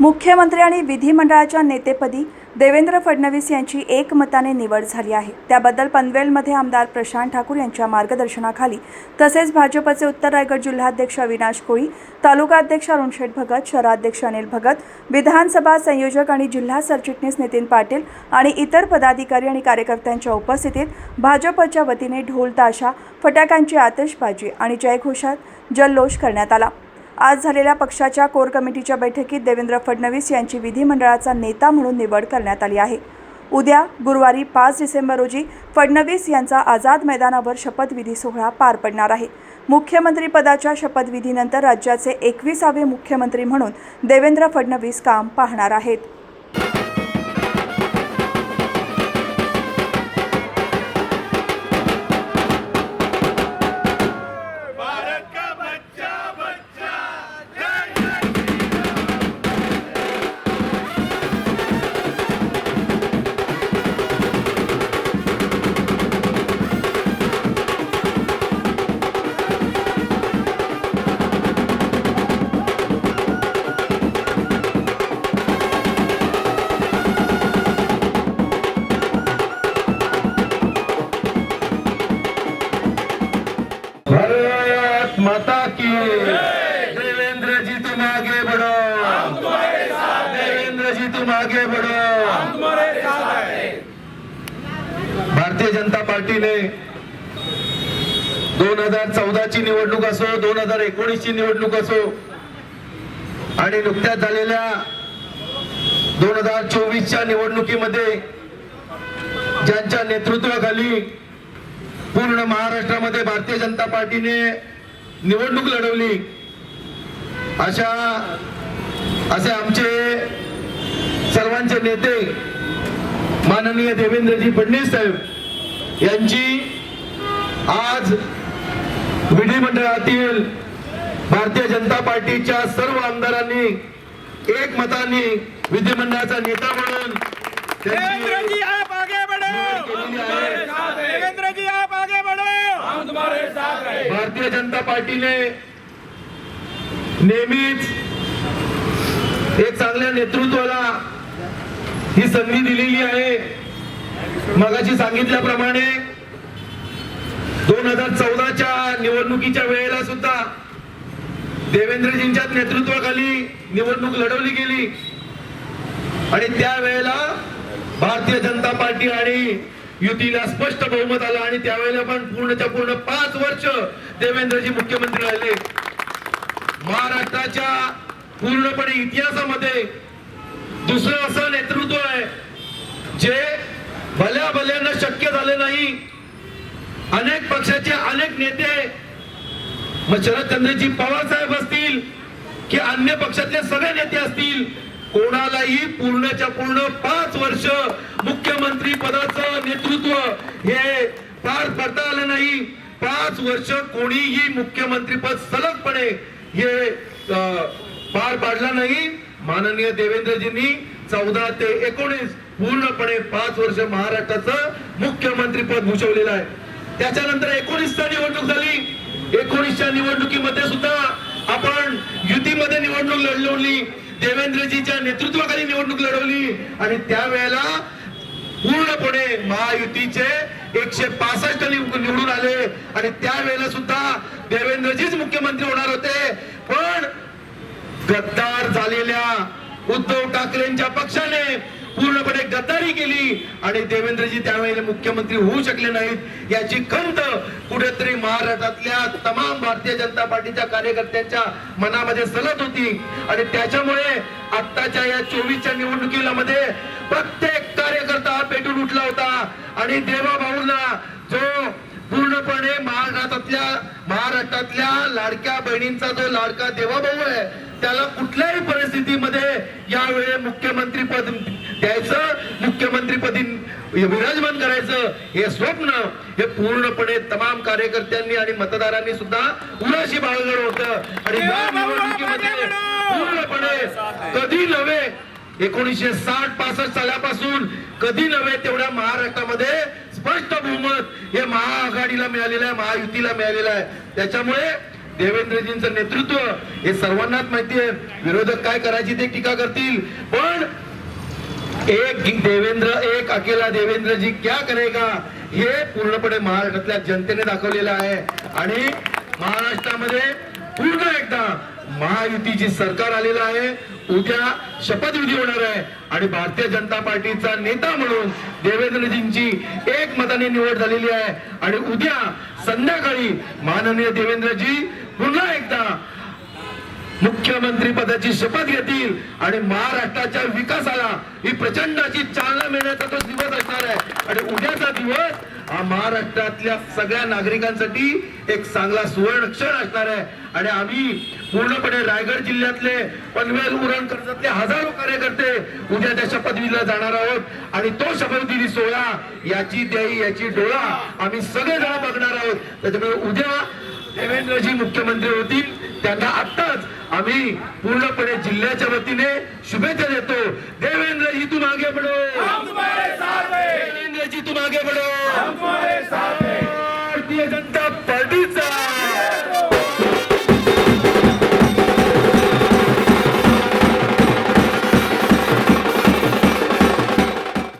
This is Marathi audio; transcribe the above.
मुख्यमंत्री आणि विधिमंडळाच्या नेतेपदी देवेंद्र फडणवीस यांची एकमताने निवड झाली आहे. त्याबद्दल पनवेलमध्ये आमदार प्रशांत ठाकूर यांच्या मार्गदर्शनाखाली तसेच भाजपचे उत्तर रायगड जिल्हाध्यक्ष अविनाश कोळी तालुका अध्यक्ष अरुण शेठ भगत शहराध्यक्ष अनिल भगत विधानसभा संयोजक आणि जिल्हा सरचिटणीस नितीन पाटील आणि इतर पदाधिकारी आणि कार्यकर्त्यांच्या उपस्थितीत भाजपच्या वतीने ढोल ताशा फटाक्यांची आतषबाजी आणि जयघोषात जल्लोष करण्यात आला. आज झालेल्या पक्षाच्या कोर कमिटीच्या बैठकीत देवेंद्र फडणवीस यांची विधिमंडळाचा नेता म्हणून निवड करण्यात आली आहे. उद्या गुरुवारी पाच डिसेंबर रोजी फडणवीस यांचा आझाद मैदानावर शपथविधी सोहळा पार पडणार आहे. मुख्यमंत्रीपदाच्या शपथविधीनंतर राज्याचे एकविसावे मुख्यमंत्री म्हणून देवेंद्र फडणवीस काम पाहणार आहेत. जी तुम आगे बढ़ो भारतीय जनता पार्टीने दोन हजार चौदाची निवडणूक असो दोन हजार एकोणीसची निवडणूक असो आणि नुकत्याच झालेल्या दोन हजार चोवीसच्या निवडणुकीमध्ये ज्यांच्या नेतृत्वाखाली पूर्ण महाराष्ट्रामध्ये भारतीय जनता पार्टीने निवडणूक लढवली अशा असे आमचे सर्वांचे नेते माननीय देवेंद्रजी फडणवीस साहेब यांची आज विधिमंडळातील भारतीय जनता पार्टीच्या सर्व आमदारांनी एक मताने विधिमंडळाचा नेता म्हणून त्यांची देवेंद्र जी आप आगे बढ़ो। केलेली आहे. देवेंद्र जी आप आगे बढ़ो। हम तुम्हारे साथ हैं भारतीय जनता पार्टीने नेहमीच एक चांगल्या नेतृत्वाला ही संधी दिलेली आहे. मगाशी सांगितल्याप्रमाणे दोन हजार चौदाच्या निवडणुकीच्या वेळेला सुद्धा देवेंद्रजींच्या नेतृत्वाखाली निवडणूक लढवली गेली. आणि त्यावेळेला भारतीय जनता पार्टी आणि युतीला स्पष्ट बहुमत आलं आणि त्यावेळेला पण पूर्णच्या पूर्ण पाच वर्ष देवेंद्रजी मुख्यमंत्री राहिले. महाराष्ट्राच्या पूर्णपणे इतिहासामध्ये दुसरं असं नेतृत्व आहे जे भल्या भल्यानं शक्य झालं नाही. अनेक पक्षाचे अनेक नेते मग शरदचंद्रजी पवार साहेब असतील की अन्य पक्षातले सगळे नेते असतील कोणालाही पूर्णच्या पूर्ण पाच वर्ष मुख्यमंत्री पदाचं नेतृत्व हे पार पडता आलं नाही. पाच वर्ष कोणीही मुख्यमंत्री पद सलगपणे हे अं, पार पाडला नाही. माननीय देवेंद्रजींनी चौदा ते एकोणीस पूर्णपणे पाच वर्ष महाराष्ट्राचं मुख्यमंत्री पद भूषवलेलं आहे. त्याच्यानंतर एकोणीसचा निवडणूक झाली. एकोणीसच्या निवडणुकीमध्ये सुद्धा आपण युतीमध्ये निवडणूक लढवली. देवेंद्रजीच्या नेतृत्वाखाली निवडणूक लढवली. आणि त्यावेळेला पूर्णपणे महायुतीचे एकशे पासष्ट निवडून आले. आणि त्यावेळेला सुद्धा देवेंद्रजीच मुख्यमंत्री होणार होते. पण गद्दार उद्धव ठाकरेंच्या पक्षाने पूर्णपणे गद्दारी केली आणि देवेंद्रजी त्यावेळेला मुख्यमंत्री होऊ शकले नाहीत याची खंत कुठेतरी महाराष्ट्रातल्या तमाम भारतीय जनता पार्टीच्या कार्यकर्त्यांच्या मनामध्ये सलत होती. आणि त्याच्यामुळे आत्ताच्या या चोवीसच्या निवडणुकीला मध्ये प्रत्येक कार्यकर्ता हा पेटून उठला होता. आणि देवा भाऊंना जो पूर्णपणे महाराष्ट्रातल्या महाराष्ट्रातल्या लाडक्या बहिणींचा जो लाडका देवाभाऊ आहे त्याला कुठल्याही परिस्थितीमध्ये यावेळी मुख्यमंत्री पद द्यायचं मुख्यमंत्रीपदी विराजमान करायचं हे स्वप्न हे पूर्णपणे तमाम कार्यकर्त्यांनी आणि मतदारांनी सुद्धा उराशी बाळगलं होतं. आणि या निवडणुकीमध्ये पूर्णपणे कधी नव्हे एकोणीसशे साठ पासष्ट सालापासून कधी नव्हे तेवढ्या महाराष्ट्रामध्ये स्पष्ट बहुमत हे महाआघाडीला मिळालेलं आहे महायुतीला मिळालेलं आहे. त्याच्यामुळे देवेंद्रजींचं नेतृत्व हे सर्वांनाच माहिती आहे. विरोधक काय करायची ते टीका करतील. पण एक देवेंद्र एक अकेला देवेंद्र जी क्या करेगा हे पूर्णपणे महाराष्ट्रातल्या जनतेने दाखवलेलं आहे. आणि महाराष्ट्रामध्ये पूर्ण एकदा महायुतीची सरकार आलेलं आहे. उद्या शपथविधी होणार आहे. आणि भारतीय जनता पार्टीचा नेता म्हणून देवेंद्रजींची एक मताने निवड झालेली आहे. आणि उद्या संध्याकाळी माननीय देवेंद्रजी पुन्हा एकदा मुख्यमंत्री पदाची शपथ घेतील आणि महाराष्ट्राच्या विकासाला ही प्रचंड अशी चालना मिळण्याचा तो दिवस असणार आहे. आणि उद्याचा दिवस हा महाराष्ट्रातल्या सगळ्या नागरिकांसाठी एक चांगला सुवर्ण क्षण असणार आहे. आणि आम्ही पूर्णपणे रायगड जिल्ह्यातले पनवेल उरण कर्जतले हजारो कार्यकर्ते उद्या त्या शपथविधीला जाणार आहोत. आणि तो शपथविधी सोहळा याची द्याई याची डोळा आम्ही सगळेजण बघणार आहोत. त्याच्यामुळे उद्या देवेंद्रजी मुख्यमंत्री होतील त्यांना आत्ताच आम्ही पूर्णपणे जिल्ह्याच्या वतीने शुभेच्छा देतो. देवेंद्रजी तुम्हारे साथ हैं. देवेंद्रजी बढो हम तुम्हारे